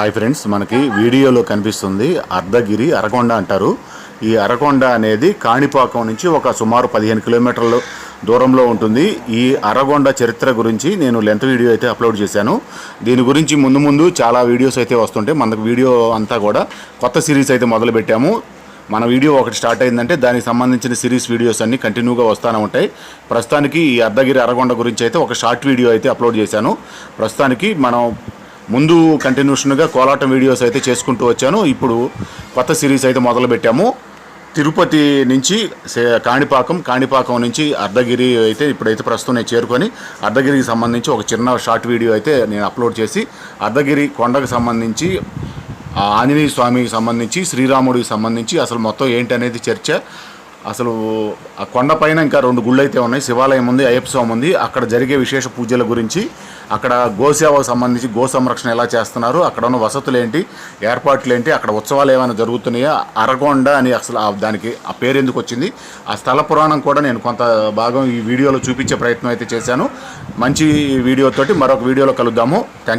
Hi friends మనకి వీడియోలో కనిపిస్తుంది అర్ధగిరి అరకొండ అంటారు. ఈ అరకొండ అనేది కాణిపాకం నుంచి ఒక సుమారు పదిహేను కిలోమీటర్ల దూరంలో ఉంటుంది. ఈ అరగొండ చరిత్ర గురించి నేను లెంత్ వీడియో అయితే అప్లోడ్ చేశాను. దీని గురించి ముందు ముందు చాలా వీడియోస్ అయితే వస్తుంటాయి మనకు వీడియో అంతా కూడా కొత్త సిరీస్ అయితే మొదలుపెట్టాము మన వీడియో ఒకటి స్టార్ట్ అయిందంటే దానికి సంబంధించిన సిరీస్ వీడియోస్ అన్ని కంటిన్యూగా వస్తూనే ఉంటాయి. ప్రస్తుతానికి ఈ అర్ధగిరి అరగొండ గురించి అయితే ఒక షార్ట్ వీడియో అయితే అప్లోడ్ చేశాను. ప్రస్తుతానికి మనం ముందు కంటిన్యూషన్గా కోలాటం వీడియోస్ అయితే చేసుకుంటూ వచ్చాను. ఇప్పుడు కొత్త సిరీస్ అయితే మొదలుపెట్టాము. తిరుపతి నుంచి సే- కాణిపాకం కాణిపాకం నుంచి అర్ధగిరి అయితే ఇప్పుడైతే ప్రస్తుతం నేను చేరుకొని అర్ధగిరికి సంబంధించి ఒక చిన్న షార్ట్ వీడియో అయితే నేను అప్లోడ్ చేసి అర్ధగిరి కొండకు సంబంధించి ఆంజనేయ స్వామికి సంబంధించి శ్రీరాముడికి సంబంధించి అసలు మొత్తం ఏంటి అనేది చర్చ. అసలు ఆ కొండ పైన ఇంకా రెండు గుళ్ళు అయితే ఉన్నాయి. శివాలయం ఉంది అయ్యప్ప స్వామి ఉంది. అక్కడ జరిగే విశేష పూజల గురించి అక్కడ గోసేవకు సంబంధించి గో సంరక్షణ ఎలా చేస్తున్నారు అక్కడ ఉన్న వసతులు ఏంటి ఏర్పాట్లు ఏంటి అక్కడ ఉత్సవాలు ఏమైనా జరుగుతున్నాయా అరగొండ అని అసలు ఆ దానికి ఆ పేరు ఎందుకు వచ్చింది ఆ స్థల పురాణం కూడా నేను కొంత భాగం ఈ వీడియోలో చూపించే ప్రయత్నం అయితే చేశాను. మంచి వీడియోతోటి మరొక వీడియోలో కలుద్దాము. థ్యాంక్